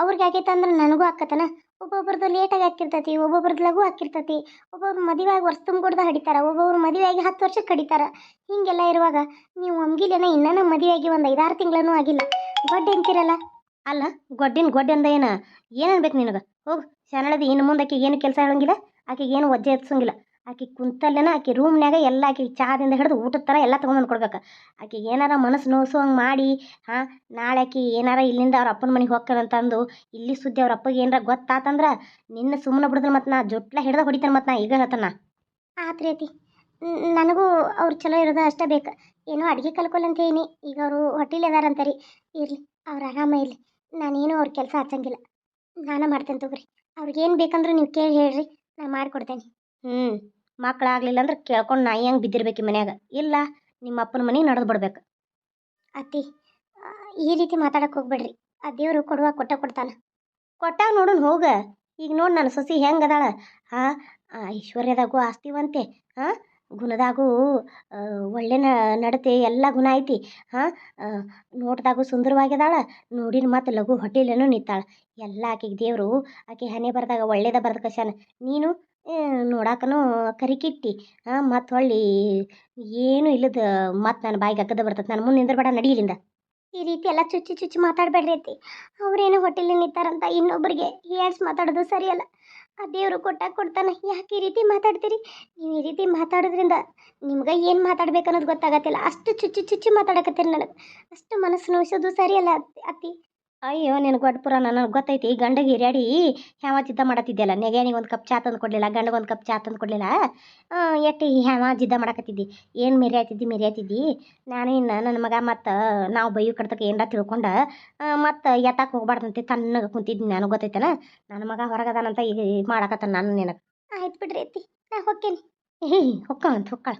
ಅವ್ರಿಗೆ ಆಗೈತೆ ಅಂದ್ರೆ ನನಗೂ ಆಕತನ. ಒಬ್ಬೊಬ್ರದ್ದು ಲೇಟಾಗಿ ಹಾಕಿರ್ತತಿ, ಒಬ್ಬೊಬ್ರದ್ದು ಲಘು ಹಾಕಿರ್ತತಿ. ಒಬ್ಬೊಬ್ರು ಆಗಿ ವರ್ಷ ತುಂಬಿಡ್ದ ಹಡಿತಾರ, ಒಬ್ಬೊಬ್ರು ಮದುವೆ ಆಗಿ ಹತ್ತು ವರ್ಷಕ್ಕೆ ಕಡಿತಾರ. ಹೀಗೆಲ್ಲ ಇರುವಾಗ ನೀವು ಒಮ್ಗಿಲೇನ ಇನ್ನೂ ಆಗಿ ಒಂದು ಐದಾರು ತಿಂಗಳೂ ಆಗಿಲ್ಲ. ಗೊಡ್ಡೆ ಅಂತೀರಲ್ಲ ಅಲ್ಲ, ಗೊಡ್ಡಿನ ಗೊಡ್ಡೆಂದ ಏನ? ಏನು ಅನ್ಬೇಕು ನಿನಗೆ? ಹೋಗು, ಶಾನಳದಿ, ಇನ್ನು ಮುಂದೆ ಆಕೆಗೆ ಏನು ಕೆಲಸ ಹೇಳೋಂಗಿಲ್ಲ ಆಕೆಗೆ ಏನು ಒಜ್ಜೆ ಎತ್ಸಂಗಿಲ್ಲ. ಆಕೆ ಕುಂತಲ್ಲೇನ, ಆಕೆ ರೂಮ್ನ್ಯಾಗ ಎಲ್ಲ ಆಕೆ ಚಹಾದಿಂದ ಹಿಡಿದು ಊಟದ ಥರ ಎಲ್ಲ ತೊಗೊಂಬಂದು ಕೊಡ್ಬೇಕು. ಆಕೆಗೆ ಏನಾರ ಮನಸ್ಸು ನೋಸೋಂಗೆ ಮಾಡಿ, ಹಾಂ, ನಾಳೆ ಆಕೆ ಏನಾರ ಇಲ್ಲಿಂದ ಅವ್ರ ಅಪ್ಪನ ಮನೆಗೆ ಹೋಗ್ತಾನಂತಂದು ಇಲ್ಲಿ ಸುದ್ದಿ ಅವ್ರ ಅಪ್ಪಗೆ ಏನಾರ ಗೊತ್ತಾತಂದ್ರೆ ನಿನ್ನ ಸುಮ್ಮನೆ ಬಿಡಿದ್ರೆ ಮತ್ತು ನಾ ಜೊಟ್ಲ ಹಿಡ್ದು ಹೊಡಿತಾನೆ ಮತ್ತು ನಾ ಈಗ ಹೇಳ್ತಾನ ಆತ್ರಿ ಐತಿ ನನಗೂ ಅವ್ರು ಚಲೋ ಇರೋದು ಅಷ್ಟೇ ಬೇಕು. ಏನೋ ಅಡುಗೆ ಕಲ್ಕೊಲ್ಲಂತ ಏನಿ ಈಗ ಅವರು ಹೊಟ್ಟೆಲಿ ರೀ. ಇರಲಿ, ಅವ್ರು ಆರಾಮ ಇರಲಿ, ನಾನೇನು ಅವ್ರ ಕೆಲಸ ಹಚ್ಚಂಗಿಲ್ಲ. ನಾನು ಮಾಡ್ತೇನೆ ತಗೋರಿ ಅವ್ರಿಗೇನು ಬೇಕಂದ್ರೆ ನೀವು ಕೇಳಿ ಹೇಳ್ರಿ, ನಾ ಮಾಡಿಕೊಡ್ತೇನೆ. ಹ್ಞೂ ಮಕ್ಕಳಾಗ್ಲಿಲ್ಲ ಅಂದ್ರೆ ಕೇಳ್ಕೊಂಡು ನಾಯಿ ಹಂಗೆ ಬಿದ್ದಿರ್ಬೇಕು ಈ ಮನ್ಯಾಗ. ಇಲ್ಲ ನಿಮ್ಮ ಅಪ್ಪನ ಮನೆಗೆ ನಡೆದು ಬಿಡ್ಬೇಕು. ಅತ್ತಿ ಈ ರೀತಿ ಮಾತಾಡಕ್ಕೆ ಹೋಗ್ಬೇಡ್ರಿ. ಆ ದೇವರು ಕೊಡುವ ಕೊಟ್ಟ ಕೊಡ್ತಾನ. ಕೊಟ್ಟಾಗ ನೋಡೋಣ ಹೋಗ. ಈಗ ನೋಡಿ ನನ್ನ ಸೊಸಿ ಹೆಂಗೆ ಅದಾಳ. ಹಾಂ ಐಶ್ವರ್ಯದಾಗೂ ಆಸ್ತಿವಂತೆ. ಹಾಂ ಗುಣದಾಗೂ ಒಳ್ಳೆ ನಡತೆ ಎಲ್ಲ ಗುಣ ಐತಿ. ಹಾಂ ನೋಟ್ದಾಗೂ ಸುಂದರವಾಗಿದಾಳ. ನೋಡಿನ ಮತ್ತು ಲಘು ಹೊಟ್ಟೆಲೇನೂ ನಿಂತಾಳ. ಎಲ್ಲ ಆಕೆಗೆ ದೇವರು ಆಕೆ ಹನೆ ಬರ್ದಾಗ ಒಳ್ಳೇದ ಬರೆದ ಕಶಾನ ನೀನು? ನೋಡಾಕನು ಕರಿಕಿಟ್ಟಿ. ಮತ್ತು ಹೊಳ್ಳಿ ಏನು ಇಲ್ಲದ ಮತ್ತು ನನ್ನ ಬಾಯಿಗೆ ಅಗ್ಗದ ಬರ್ತದೆ ನಾನು ಮುಂದೆ ನಿಂದ್ರಬೇಡ ನಡೀಲಿಂದ. ಈ ರೀತಿ ಎಲ್ಲ ಚುಚ್ಚಿ ಚುಚ್ಚಿ ಮಾತಾಡಬೇಡ್ರಿ ಐತಿ ಅವ್ರೇನು ಹೊಟ್ಟೆಲಿ ನಿಂತಾರಂತ ಇನ್ನೊಬ್ಬರಿಗೆ ಹೇಳ್ಸ್ ಮಾತಾಡೋದು ಸರಿಯಲ್ಲ. ಆ ದೇವರು ಕೊಟ್ಟಾಗ ಕೊಡ್ತಾನೆ. ಯಾಕೆ ಈ ರೀತಿ ಮಾತಾಡ್ತೀರಿ? ನೀವು ಈ ರೀತಿ ಮಾತಾಡೋದ್ರಿಂದ ನಿಮ್ಗೆ ಏನು ಮಾತಾಡ್ಬೇಕು ಅನ್ನೋದು ಗೊತ್ತಾಗತ್ತಿಲ್ಲ. ಅಷ್ಟು ಚುಚ್ಚಿ ಚುಚ್ಚಿ ಮಾತಾಡಕತ್ತೀರಿ ನನಗೆ. ಅಷ್ಟು ಮನಸ್ಸು ನೋಯಿಸೋದು ಸರಿಯಲ್ಲ ಅತ್ತಿ. ಅಯ್ಯೋ ನಿನ್ನ ಗೊಡ್ಪುರ ನನಗೆ ಗೊತ್ತೈತಿ ಗಂಡಗೆ ಹಿರಿಯಾಡಿ ಹ್ಯಾವ ಜಿದ್ದ ಮಾಡತ್ತಿದ್ಯಲ್ಲ. ನೆಗೆನಿಗೆ ಒಂದು ಕಪ್ ಚಾ ತಂದು ಕೊಡಲಿಲ್ಲ, ಗಂಡಗೆ ಒಂದು ಕಪ್ ಚಾ ತಂದು ಕೊಡಲಿಲ್ಲ. ಎಟ್ಟಿ ಹ್ಯಾವ ಜಿದ್ದ ಮಾಡಕತ್ತಿದ್ದಿ? ಏನು ಮೆರಿ ಆಯ್ತಿದ್ದಿ ಮೆರಿ ಆಯ್ತಿದ್ದಿ ನಾನು ಇನ್ನು ನನ್ನ ಮಗ ಮತ್ತು ನಾವು ಬೈಯು ಕಡ್ತಕ್ಕೆ ಏನಾರ ತಿಳ್ಕೊಂಡು ಮತ್ತು ಎತ್ತಾಕೆ ಹೋಗ್ಬಾರ್ದಂತೆ ತಣ್ಣಗೆ ಕುಂತಿದ್ದೆ ನಾನು ಗೊತ್ತೈತನ? ನನ್ನ ಮಗ ಹೊರಗದಾನಂತ ಈಗ ಮಾಡಕತ್ತಾನ ನಾನು ನಿನಗೆ. ಆಯ್ತು ಬಿಡ್ರಿ ಐತಿ ನಾ ಹೋಕ್ಕೇನಿ. ಹೇ ಹೊಕ್ಕಳಂತ ಹೊಕ್ಕಳ.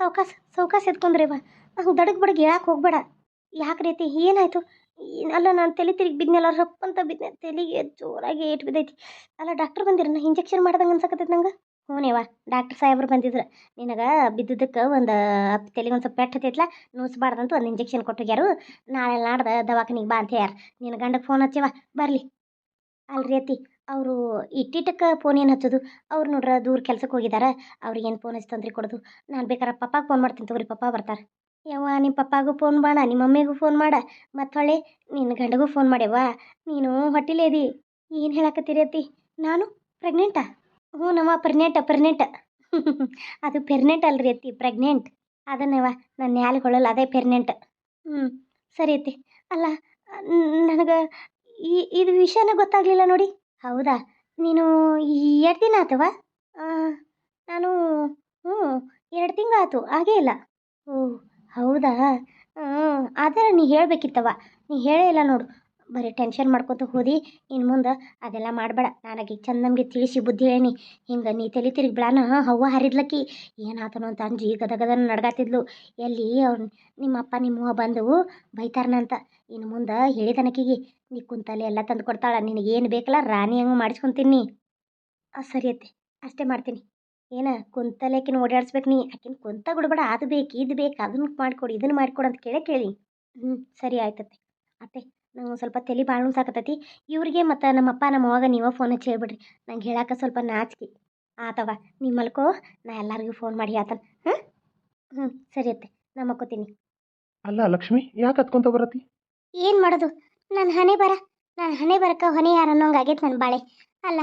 ಸೌಕಾಸ ಸೌಕಾಸ ಎತ್ಕೊಂಡ್ರಿ ಬಾ. ದಡಗ್ ಬಡಗ್ ಹೇಳಕ್ಕೆ ಹೋಗ್ಬೇಡ. ಯಾಕೆ ರೀತಿ ಏನಾಯ್ತು? ಏನ್- ಅಲ್ಲ ನಾನು ತಲೆ ತಿರುಗಿ ಬಿದ್ನಲ್ಲ ರಪ್ಪ ಅಂತ ಬಿದ್ದೆ. ತಲೆಗೆ ಜೋರಾಗಿ ಏಟು ಬಿದ್ದೈತಿ. ಅಲ್ಲ ಡಾಕ್ಟರ್ ಬಂದಿರ ಇಂಜೆಕ್ಷನ್ ಮಾಡ್ದಂಗೆ ಅನ್ಸಕತ್ತೈತೆ ನಂಗೆ? ಹ್ಞೂನೇವ ಡಾಕ್ಟರ್ ಸಾಹೇಬ್ರು ಬಂದಿದ್ರು. ನಿನಗೆ ಬಿದ್ದಿದ್ದಕ್ಕೆ ಒಂದು, ತಲೆಗೆ ಒಂದು ಸ್ವಲ್ಪ ಪೆಟ್ಟು ಹತ್ತೈತ್ಲ, ನುಸ್ಬಾರ್ದಂತ ಒಂದು ಇಂಜೆಕ್ಷನ್ ಕೊಟ್ಟೋಗ್ಯಾರು ನಾಳೆ ನಾಡ್ದು ದವಾಖಾನಿಗೆ ಬಾ ಅಂತ ಹೇಳ್ಯಾರ. ನಿನ್ನ ಗಂಡಗೆ ಫೋನ್ ಹಚ್ಚಿವ, ಬರಲಿ. ಅಲ್ರಿ ಅತ್ತಿ, ಅವರು ಇಟ್ಟಿಟ್ಟಕ್ಕೆ ಫೋನ್ ಏನು ಹಚ್ಚೋದು? ಅವ್ರು ನೋಡ್ರ ದೂರ ಕೆಲ್ಸಕ್ಕೆ ಹೋಗಿದಾರ. ಅವ್ರಿಗೇನು ಫೋನ್ ಹಚ್ಚಿ ತೊಂದ್ರೆ ಕೊಡೋದು? ನಾನು ಬೇಕಾರೆ ಪಪ್ಪಾಗೆ ಫೋನ್ ಮಾಡ್ತೀನಿ ತಗೋರಿ ಪಪ್ಪ ಬರ್ತಾರೆ. ಯವ್ವ ನಿಮ್ಮ ಪಪ್ಪಾಗೂ ಫೋನ್ ಮಾಡ ನಿಮ್ಮ ಮಮ್ಮಿಗೂ ಫೋನ್ ಮಾಡ. ಮತ್ತು ಹೊಳ್ಳಿ ನಿನ್ನ ಗಂಡಗೂ ಫೋನ್ ಮಾಡ್ಯವ್ವ. ನೀನು ಹೊಟ್ಟಿಲೇದಿ ಏನು ಹೇಳಕತ್ತೀರಿ ಅತ್ತಿ? ನಾನು ಪ್ರೆಗ್ನೆಂಟಾ ಹ್ಞೂ ನಮ್ಮ ಪ್ರೆಗ್ನೆಂಟ ಪ್ರೆಗ್ನೆಂಟ್ ಅದು ಪೆರ್ನೆಂಟ್ ಅಲ್ರಿ ಅತ್ತಿ ಪ್ರೆಗ್ನೆಂಟ್ ಅದನ್ನವ ನನ್ನ ನ್ಯಾಲ್ಗೊಳ್ಳಲ್ಲ ಅದೇ ಪೆರ್ನೆಂಟ್ ಹ್ಞೂ ಸರಿ ಅತ್ತಿ. ಅಲ್ಲ, ನನಗೆ ಈ, ಇದು ವಿಷಯನ ಗೊತ್ತಾಗಲಿಲ್ಲ ನೋಡಿ. ಹೌದಾ? ನೀನು ಎರಡು ದಿನ ಆತವ ನಾನು, ಹ್ಞೂ, ಎರಡು ತಿಂಗಳಾಯ್ತು ಆಗೇ ಇಲ್ಲ. ಓ ಹೌದಾ? ಆ ಆದರೆ ನೀ ಹೇಳಬೇಕಿತ್ತವ್ವ. ನೀ ಹೇಳೇ ಇಲ್ಲ ನೋಡು. ಬರೀ ಟೆನ್ಷನ್ ಮಾಡ್ಕೊತ ಹೋದಿ. ಇನ್ನು ಮುಂದೆ ಅದೆಲ್ಲ ಮಾಡಬೇಡ. ನನಗೆ ನಮಗೆ ತಿಳಿಸಿ ಬುದ್ಧಿ ಹೇಳಿನಿ. ಹಿಂಗೆ ನೀ ತಲೆ ತಿರುಗಿ ಬಿಡಾನ ಹವ್ವ ಹರಿದ್ಲಕ್ಕಿ. ಏನಾತನು ಅಂತ ಅಂಜಿ ಗದಗದನ ನಡ್ಗಾತಿದ್ಲು. ಎಲ್ಲಿ ಅವ್ನು ನಿಮ್ಮಪ್ಪ ನಿಮ್ಮವ್ವ ಬಂದು ಬೈತಾರನಂತ. ಇನ್ನು ಮುಂದೆ ಹೇಳಿದನಕಿಗೆ, ನೀ ಕುಂತಲ್ಲಿ ಎಲ್ಲ ತಂದು ಕೊಡ್ತಾಳ ನಿನಗೇನು ಬೇಕಲ್ಲ ರಾಣಿ ಹಂಗೆ ಮಾಡಿಸ್ಕೊಂತೀನಿ. ಸರಿ ಅತ್ತೆ. ಅಷ್ಟೇ ಮಾಡ್ತೀನಿ. ಏನ ಕುಂತಲೇಕಿನ ಓಡಾಡ್ಸ್ಬೇಕು ನೀ ಆಕಿನ ಕುಂತ ಬಿಡ್ಬೇಡ ಅದು ಬೇಕು ಇದು ಬೇಕು ಅದನ್ನ ಮಾಡಿಕೊಡು ಇದನ್ನ ಮಾಡ್ಕೊಡು ಅಂತ ಕೇಳೇ ಕೇಳಿ. ಹ್ಞೂ ಸರಿ ಆಯ್ತತ್ತೆ. ಅತ್ತೆ ನಂಗೆ ಸ್ವಲ್ಪ ತಲೆ ಭಾಳ ಸಾಕತ್ತೈತಿ ಇವ್ರಿಗೆ ಮತ್ತು ನಮ್ಮಪ್ಪ ನಮ್ಮ ನೀವೋ ನೀವೇ ಫೋನ್ ಹಚ್ಚಿ ಹೇಳ್ಬಿಡ್ರಿ. ನಂಗೆ ಹೇಳಕ್ಕೆ ಸ್ವಲ್ಪ ನಾಚಿಕೆ. ಆತವ ನೀ ಮಲ್ಕೋ ನಾ ಎಲ್ಲರಿಗೂ ಫೋನ್ ಮಾಡಿ ಹೇಳ್ತಾನೆ. ಹಾಂ ಹ್ಞೂ ಸರಿ ಅತ್ತೆ ನಾ ಮಕ್ಕೋತೀನಿ ಅಲ್ಲ ಲಕ್ಷ್ಮಿ ಯಾಕೆ ಹತ್ಕೊಂತ ಬರತಿ ಏನು ಮಾಡೋದು? ನನ್ನ ಹಣೆ ಬರ ನನ್ನ ಹಣೆ ಬರಕ್ಕೆ ಹೊಣೆ ಯಾರು ಅನ್ನೋಂಗೆ ಆಗೈತೆ ನನ್ನ ಬಾಳೆ. ಅಲ್ಲ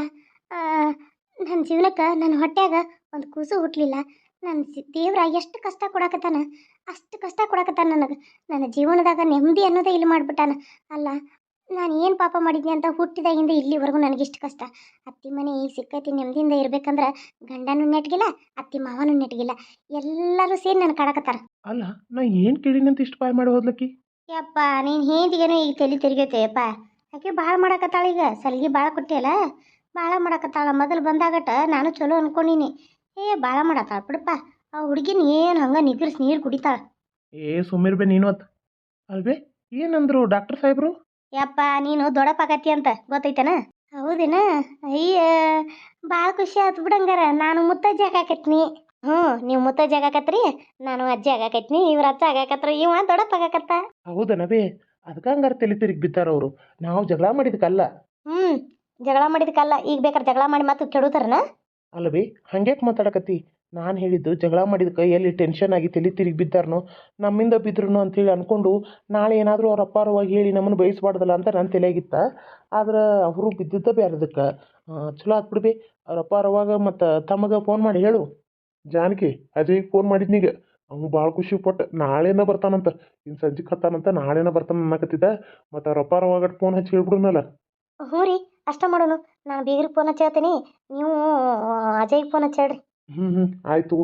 ನನ್ನ ಜೀವನಕ್ಕೆ ನನ್ನ ಹೊಟ್ಯಾಗ ಒಂದು ಕೂಸು ಹುಟ್ಟಲಿಲ್ಲ ನನ್ನ ದೇವ್ರ ಎಷ್ಟು ಕಷ್ಟ ಕೊಡಕತ್ತಾನ ಅಷ್ಟು ಕಷ್ಟ ಕೊಡಕತ್ತಾನ ನನಗೆ. ನನ್ನ ಜೀವನದಾಗ ನೆಮ್ಮದಿ ಅನ್ನೋದೇ ಇಲ್ಲಿ ಮಾಡಿಬಿಟ್ಟಾನ. ಅಲ್ಲ ನಾನು ಏನು ಪಾಪ ಮಾಡಿದ್ನಿ ಅಂತ ಹುಟ್ಟಿದಾಗಿಂದ ಇಲ್ಲಿವರೆಗೂ ನನಗೆ ನನಗಿಷ್ಟು ಕಷ್ಟ. ಅತ್ತಿ ಮನೆ ಈಗ ಸಿಕ್ಕೈತಿ ನೆಮ್ಮದಿಯಿಂದ ಇರ್ಬೇಕಂದ್ರೆ ಗಂಡನೂ ನೆಟ್ಗಿಲ್ಲ ಅತ್ತಿ ಮಾವನೂ ನೆಟ್ಗಿಲ್ಲ. ಎಲ್ಲರೂ ಸೇರಿ ನನ್ನ ಕಾಡಕತ್ತಾರ. ಅಲ್ಲ ನಾ ಏನು ಕೇಳಿನಂತ ಇಷ್ಟು ಪಾಯ್ ಮಾಡಿ ಹೋದ್ಲಕ್ಕಿ? ಯಪ್ಪ ನೀನು ಹೇಂದಿಗೇನು ಈಗ ತಲೆ ತಿರುಗೈತೆಯಪ್ಪ ಯಾಕೆ ಭಾಳ ಮಾಡಕತ್ತಾಳ ಈಗ? ಸಲಿಗೆ ಭಾಳ ಕೊಟ್ಟಿಯಲ್ಲ? ಭಾಳ ಮಾಡಕತ್ತಾಳ. ಮೊದಲು ಬಂದಾಗಟ ನಾನು ಚಲೋ ಅನ್ಕೊಂಡೀನಿ. ಏ ಭಾಳ ಮಾಡತ್ತಾಳ ಬಿಡಪ್ಪ. ಆ ಹುಡುಗಿನ ಏನು ಹಂಗೆ ನಿಗ್ರಿಸಿ ನೀರು ಕುಡಿತಾಳ? ಏ ಸುಮ್ಮಿರ್ಬೆ ನೀನು ಅತ್ ಅಲ್ವೇ ಏನಂದ್ರು ಡಾಕ್ಟರ್ ಸಾಹೇಬ್ರು? ಯಪ್ಪ ನೀನು ದೊಡ್ಡಪ್ಪಾಗತ್ತಿ ಅಂತ ಗೊತ್ತೈತೇನ? ಹೌದೇನ? ಅಯ್ಯ ಭಾಳ ಖುಷಿ ಆಯ್ತು ಬಿಡಂಗಾರ ನಾನು ಮುತ್ತಜ್ಜಿ ಆಗಾಕತ್ನಿ. ಹ್ಞೂ ನೀವು ಮುತ್ತಜ್ಜಿ ಆಗಾಕತ್ರಿ ನಾನು ಅಜ್ಜಿ ಆಗಾಕತ್ನಿ ಇವ್ರ ಅಜ್ಜ ಆಗಾಕತ್ರ ಇವ ದೊಡ್ಡಪ್ಪ ಆಗಾಕತ್ತ ಹೌದನವೇ? ಅದಕ್ಕೆ ಹಂಗಾರೆ ತಲೆ ತಿರುಗಿ ಬಿದ್ದಾರ ಅವರು. ನಾವು ಜಗಳ ಮಾಡಿದಕ್ಕಲ್ಲ ಹ್ಞೂ ಜಗಳ ಮಾಡಿದಕ್ಕಲ್ಲ ಈಗ ಬೇಕಾದ್ರೆ ಜಗಳ ಮಾಡಿ ಮತ್ತೆ ಕೆಡುತ್ತಾರನ? ಅಲ್ವೇ? ಹಂಗ್ಯಾಕೆ ಮಾತಾಡಕತ್ತಿ? ನಾನು ಹೇಳಿದ್ದು ಜಗಳ ಮಾಡಿದಕ್ಕೆ ಎಲ್ಲಿ ಟೆನ್ಷನ್ ಆಗಿ ತಲೆ ತಿರುಗಿ ಬಿದ್ದಾರನೋ? ನಮ್ಮಿಂದ ಬಿದ್ದರು ಅಂತೇಳಿ ಅಂದ್ಕೊಂಡು ನಾಳೆ ಏನಾದರೂ ಅವ್ರ ಅಪ್ಪಾರವಾಗಿ ಹೇಳಿ ನಮ್ಮನ್ನು ಬಯಸ್ಬಾರ್ದಲ್ಲ ಅಂತ ನನ್ನ ತಲೆಯಾಗಿತ್ತ. ಆದ್ರೆ ಅವರು ಬಿದ್ದಿದ್ದ ಬೇರೆದಕ್ಕೆ ಚಲೋ ಆತ್ ಬಿಡ್ಬಿ. ಅವ್ರ ಅಪ್ಪಾರವಾಗ ಮತ್ತು ತಮಗೆ ಫೋನ್ ಮಾಡಿ ಹೇಳು. ಜಾನಕಿ ಅಜಯ್ ಫೋನ್ ಮಾಡಿದ್ನೀಗ ಅವನು ಭಾಳ ಖುಷಿ ಪಟ್ಟು. ನಾಳೆನ ಬರ್ತಾನಂತ. ಇನ್ನು ಸಂಜೆಗೆ ಹತ್ತಾನಂತ ನಾಳೆನ ಬರ್ತಾನೆ ಅನ್ನಕತ್ತಿದ್ದ. ಮತ್ತು ಅವ್ರ ಅಪ್ಪಾರವಾಗ ಫೋನ್ ಹಚ್ಚಿ ಹೇಳ್ಬಿಡುನಲ್ಲ. ಅಷ್ಟ ಮಾಡೋಣ. ನಾನು ಬೀಗ್ರಿಗೆ ಫೋನ್ ಹಚ್ಚಿ ನೀವು ಅಜಯ್ಗೆ ಫೋನ್ ಹಚ್ಚಿ ಹೇಳ್ರಿ. ಹ್ಞೂ ಹ್ಞೂ ಆಯಿತು.